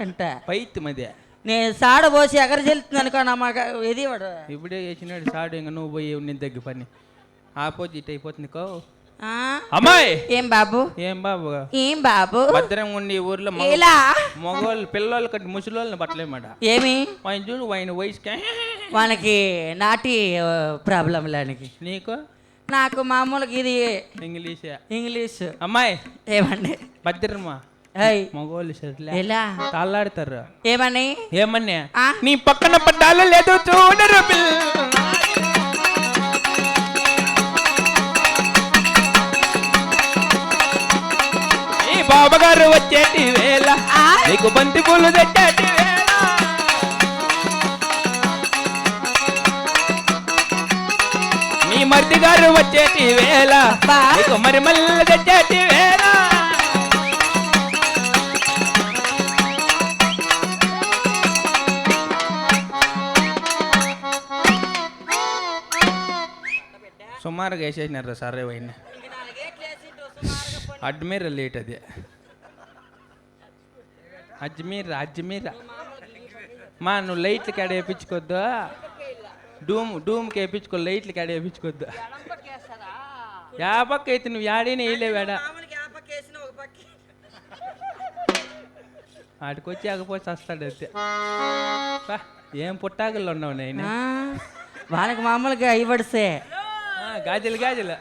అంట. పైత్ మధ్య. నేను సాడ పోసి ఎగర చెల్లుతుంది అనుకో నా మగ ఇది వాడు. ఇప్పుడే వేసినాడు సాడు ఇంకా నువ్వు పోయి నీ దగ్గర పని. ఆపోజిట్ అయిపోతుంది కో. ఆ? అమ్మాయి! ఏం బాబు? ఏం బాబు? ఏం బాబు? భద్రంగా ఉండి ఊర్లో ఇలా? మగవాళ్ళు పిల్లలు కంటే ముసలోళ్ళని పట్టలేమాట. ఏమి? ఆయన చూడు ఆయన వయసుకి. వానికి నాటి ప్రాబ్లం లేనికి నీకు? నాకు మామూలుగా ఇది ఇంగ్లీషే. ఇంగ్లీష్. అమ్మాయి! ఏమండి? భద్రమ్మా. ఏయ్ మగవాళ్ళు సరిలే ఎలా? తాళ్ళాడతారు. ఏమని? ఏమన్నా? ఆ? నీ పక్కన పడ్డాలో లేదో చూడరు బాబగారు వచ్చేటి వేళ? నీకు బంతి పూలు తెచ్చేటి వేళ. నీ మరిది గారు వచ్చేటి వేళ. నీకు మరి మళ్ళీ తెచ్చేటి వేళ. సుమారుగా వేసేసినారు సరే వైన్. అడ్మీర్ లేట్ అది. అజ్మీర్ అజ్మీర్. మా నువ్వు లైట్లు కాడ వేయించుకోద్దు డూమ్ డూమ్కి వేయించుకో లైట్లు కాడ వేయించుకోద్దు యా పక్క అయితే నువ్వు యాడైనా వేయలేవాడా ఆడికొచ్చి ఆకపోతే వస్తాడు అయితే ఏం పుట్టాకులు ఉన్నావు నేను వాళ్ళకి మామూలుగా ఇవ్వడిసే గాజలు గాజలు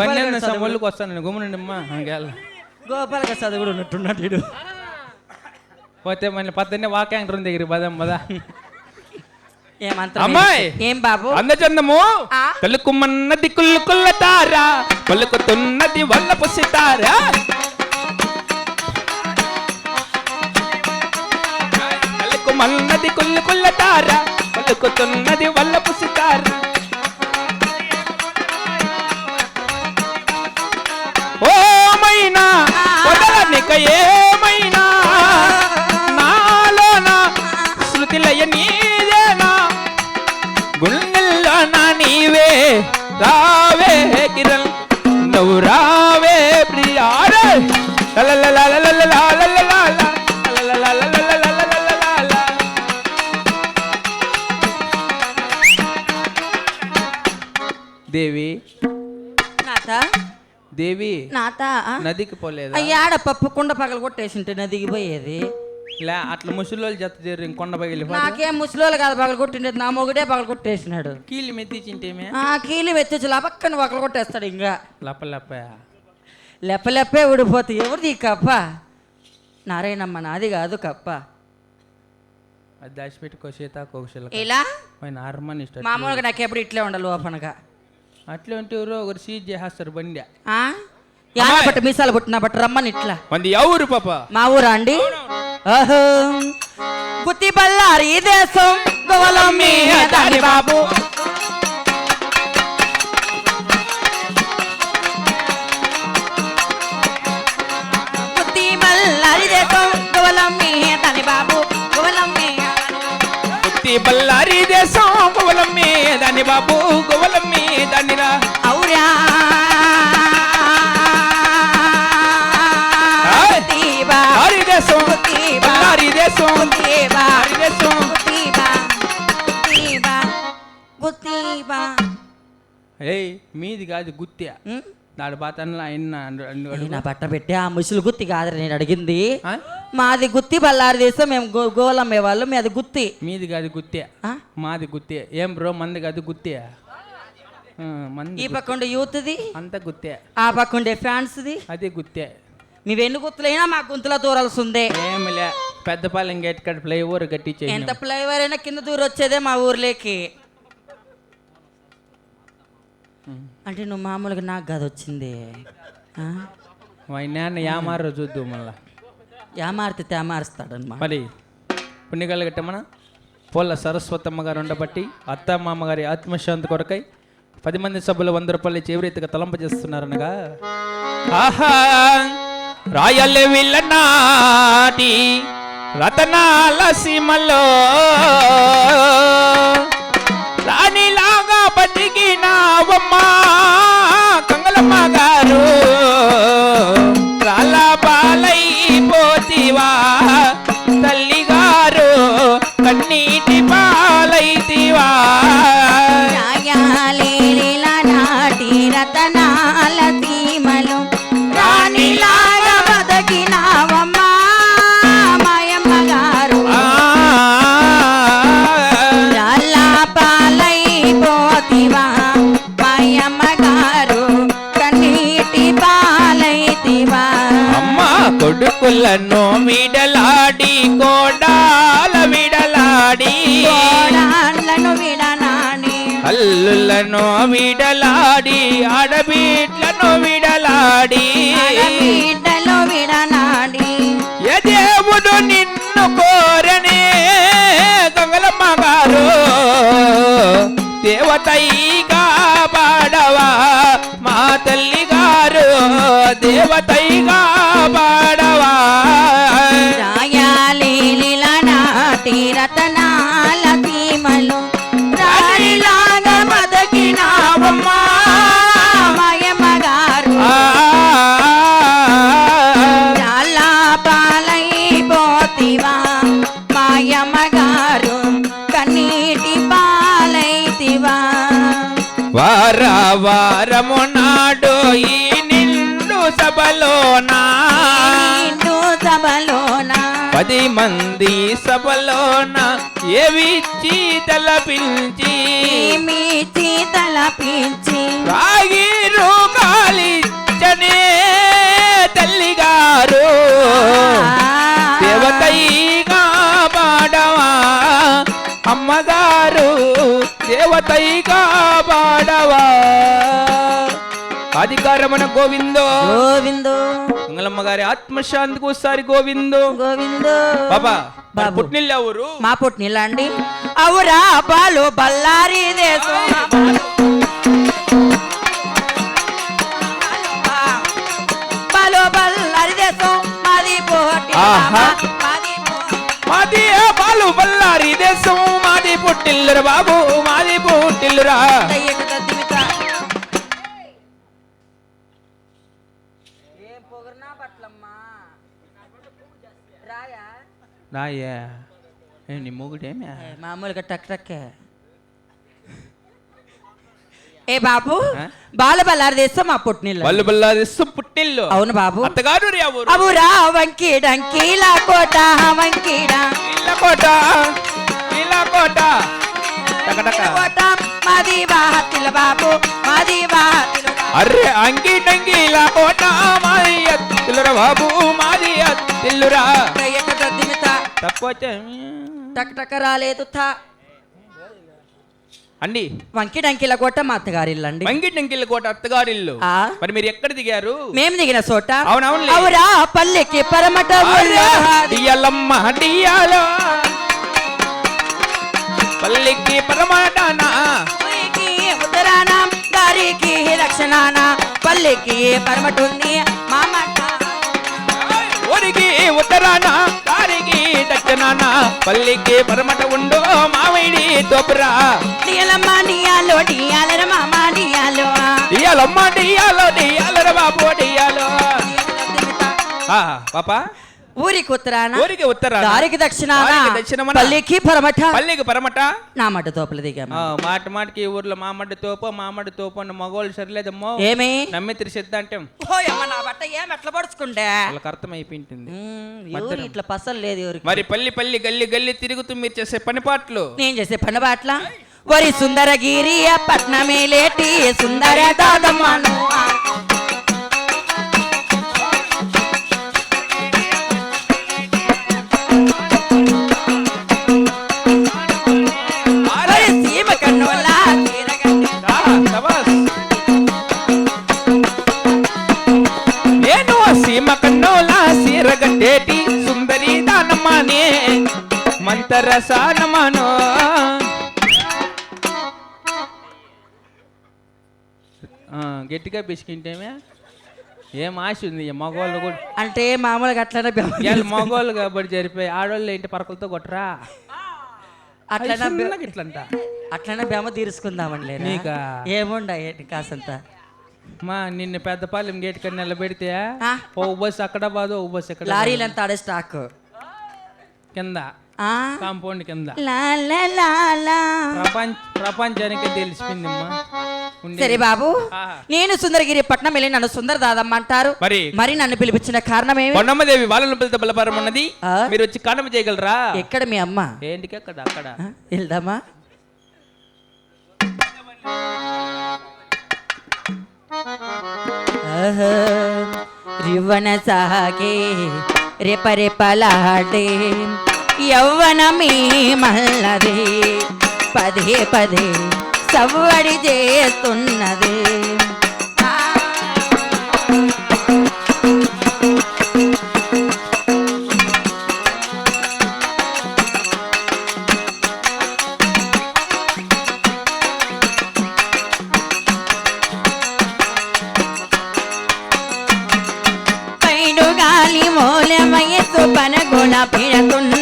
బండి సమ్మళ్ళకి గుమ్మనండి గోపాల ప్రసాద్ కూడా ఉన్నట్టున్నాడు వీడు పోతే మన పద్దెన్నే వాకింగ్ రూమ్ దగ్గర పదం పదా అమ్మాయి ఏం బాబు అందచందము తలుకుమన్నది కుల్లు తారా పలుకుతున్నది వల్ల పుసితారా మల్లది కుల్లు కుల్ల తార పలుకుతున్నది వల్ల పుసితార. ఓ మైనా వదలనికయే నాత? నదికి పోలేదా? అయ్యాడ పప్పు కుండ పగల కొట్టేసింటే నదికి పోయేది. లే అట్లా ముసలోళ్ళు జత చేరి కొండ పగిలి నాకేం ముసలోళ్ళు కాదు పగల కొట్టిండేది. నా మొగుడే పగల కొట్టేసినాడు. కీళ్ళు మెత్తిచింటేమే ఆ కీలి వెచ్చచ్చు పక్కన పగల కొట్టేస్తాడు ఇంకా లప్ప లప్ప లెప్ప లెప్పే ఊడిపోతే ఎవరిది ఈ కప్ప? నారాయణమ్మ నాది కాదు కప్ప. అది దాచిపెట్టుకో సీతాకోశల ఇలా ఆయన హార్మోన్ ఇష్టం మామూలుగా నాకు ఎప్పుడు ఇట్లే ఉండాలి ఓపెన్గా అట్లా ఉంటే ఎవరో ఒకరు సీజ్ చేసేస్తారు బండి. యాన బట్ట మీసాలు పుట్టిన బట్ట రమ్మని ఇట్లా. మంది ఎవరు పాప. మా ఊరా అండి ఓహో. గుత్తి బల్లారి దేశం గోవలం మీ దాని బాబు. బల్లారి దేశం గోవలం మీ దాని బాబు. పుత్తి బల్లారి దేశం దాని బాబు. దానిరా. ఏయ్ మీది కాదు గుత్య ఉం? నాడు బాతన్లా ఆయన నా బట్ట పెట్టి ఆ ముసలి గుత్తి కాదు నేను అడిగింది? మాది గుత్తి బల్లారి దేశం మేము గోలమ్మే వాళ్ళు మీది గుత్తి. మీది కాదు గుత్య ఆ? మాది గుత్య ఏం బ్రో మంది కాదు మంది ఈ పక్కండే యూత్ది అంత గుత్య ఆ పక్కండే ఫ్యాన్స్ది. అదే గుత్య మీవెన్ని గుత్తులైనా మా గుంతులో దూరాల్సిందే. ఏమిలే పెద్దపాలెం గేట్ కట్ ఫ్లైఓవర్ కట్టించే ఎంత ఫ్లైఓవర్ అయినా కింద దూరం వచ్చేదే మా ఊర్లోకి. అంటే నువ్వు మామూలుగా నాకు కాదు వచ్చింది. నాన్న యామారో చూద్దాం మళ్ళా. యామార్తి తేమారుస్తాడనమాట మరి పుణ్యకాలు కట్టమన? పోల సరస్వతమ్మ గారు ఉండబట్టి అత్త మామగారి ఆత్మశాంతి కొరకై పది మంది సభ్యులు వంద రూపాయలు చేవరీతిగా తలంపజేస్తున్నారనగా ఆహా! రాయల్ విల్లనాటి రతనాల సీమలో. రాణిలాగా బతికినావమ్మా కంగలమ్మ గారు. రాళ్ళ తల్లి తల్లిగారు కన్నీటి అల్లులను విడలాడి కోడాల విడలాడి కోడాళ్ళను విడనాడి అల్లులను విడలాడి ఆడబిడ్లను విడలాడి బిడ్డలు విడనాడి ఏ దేవుడు నిన్ను కోరనే దొంగలమ్మ గారు దేవతైగా పాడవా మా తల్లి గారు దేవతైగా వారము నాడు ఈ నిండు సభలోనా? నిండు సభలోన? పది మంది సభలోన? ఏవిచ్చి తలపించి మీచి తలపించి రాగి రూగాలిచ్చనే తల్లిగారు దేవతైగా పాడవా అమ్మగారు దేవతైగా పాడవా అధికారమన గోవిందో. గోవిందో. మంగళమ్మ గారి ఆత్మశాంతికి ఒకసారి గోవిందో. గోవిందో. బాబా. పుట్టినిల్లు ఎవరు? మా పుట్టినిల్ల అండి. అవురా బాలు బల్లారి దేశం. బాలు. బల్లారి దేశం. మాది పోటీ. మాది ఆ బాలు బల్లారి దేశం. మాది పుట్టిల్లురా బాబు మాది పుట్టిల్లురా. రాయా? నీ మొగుడేమే మామూలుగా టక్ టక్కే. ఏ బాబు? బాల బల్లారి దేశం మా పుట్టినిల్ల. బల్లు బల్లారి దేశం పుట్టిల్లు అవును బాబు అత్తగారు అవురా వంకి డంకీలా కోట వంకీడా ఇళ్ళ కోట ఇళ్ళ కోట టకటక. కోట మాది బాహతిల బాబు మాది బాహతిల బాబు. అర్రే టంగి ఇలా కోట మాది అత్తిల్లురా బాబు మాది దద్దిమిత. తప్పొచ్చే టక్ టక్ రాలేదు థా. అండి. వంకి డంకీల కోట మా అత్తగారి ఇల్లు అండి టంకిల కోట అత్తగారిల్లు? మరి మీరు ఎక్కడ దిగారు? మేము దిగిన చోట అవునవునులే. అవురా పల్లెకి పరమట. డియ్యాలమ్మ డియ్యాలో పల్లికి పరమాటానా? ఉత్తరాన దారికి దక్షిణాన? పల్లెకి పరమటుంది మామట. ఊరికి ఉత్తరాన? దక్షిణాన పల్లికి పరమట ఉండు మామిడి తోపురా నీలమ్మ నీయాలో నీయాలర మామ నీయాలో. డియ్యాలమ్మ డియ్యాలో డియ్యాలర బాబు డియ్యాలో ఆ, పాప. ఊరికి ఉత్తరాన ఊరికి ఉత్తరాన దారికి దక్షిణాన దారికి దక్షిణమున పల్లెకి పరమట. పల్లికి పరమట. నా మట తోపలు దిగాము. ఆ, మాట మాటకి ఈ ఊర్లో మామడ్డి తోపు మామడ్డి తోపు అన్న మగవాళ్ళు సరిలేదమ్మో. ఏమి? నమ్మిత్రి సిద్ధ అంటే. ఓయమ్మ నా బట్ట ఏం ఎట్లా పడుచుకుంటే వాళ్ళకి అర్థమైపోయింటుంది. ఎవరు ఇట్లా పసలు లేదు ఎవరికి? మరి పల్లి పల్లి గల్లి గల్లి తిరుగుతూ మీరు చేసే పని పాటలు నేను చేసే పని బాట్ల వరి సుందరగిరి పట్నమే లేటి సుందర దాదమ్మను సీరగట్టేటి సుందరి దానమ్మనే మంతరసానమానో ఆ, గట్టిగా పిసికింటేమే? ఏం ఆశ ఉంది? ఈ మగవాళ్ళు కూడా అంటే మామూలుగా అట్లనే మగవాళ్ళు కాబట్టి జరిపోయి ఆడవాళ్ళు ఏంటి పరకలతో కొట్టరా? అట్లనే ఇట్లంట. అట్లనే బెమ్మ తీర్చుకుందామండి? ఏముండ ఏంటి కాసంత. మా నిన్ను పెద్దపాలెం గేట్ కన్నా నిలబెడితే ఆ? ఓ బస్సు అక్కడ బాదు ఓ బస్సు ఎక్కడ లారీలు ఎంత ఆడే స్టాక్? కింద. ఆ? కాంపౌండ్ కింద. లా లా లా లా. ప్రపంచ ప్రపంచానికి తెలిసిపోయిందమ్మా. ఉండే- సరే బాబు. నేను సుందరగిరి పట్నం వెళ్ళి నన్ను సుందర దాదమ్మ అంటారు. మరి? మరి నన్ను పిలిపించిన కారణం ఏమి? కొండమ్మదేవి వాళ్ళను పిలిత బలపరం ఉన్నది. ఆ? మీరు వచ్చి కాండమ చేయగలరా? ఎక్కడ మీ అమ్మ? ఏంటికి అక్కడ? అక్కడ. ఆ, వెళ్దామా? రివ్వన సాగే రెపరే పలాడే యవ్వన మీ మల్లది పదే పదే సవ్వడి చేస్తున్నది. ലാലി മൂലമയത്തു പനഗുണ പിഴകുന്ന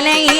tienen.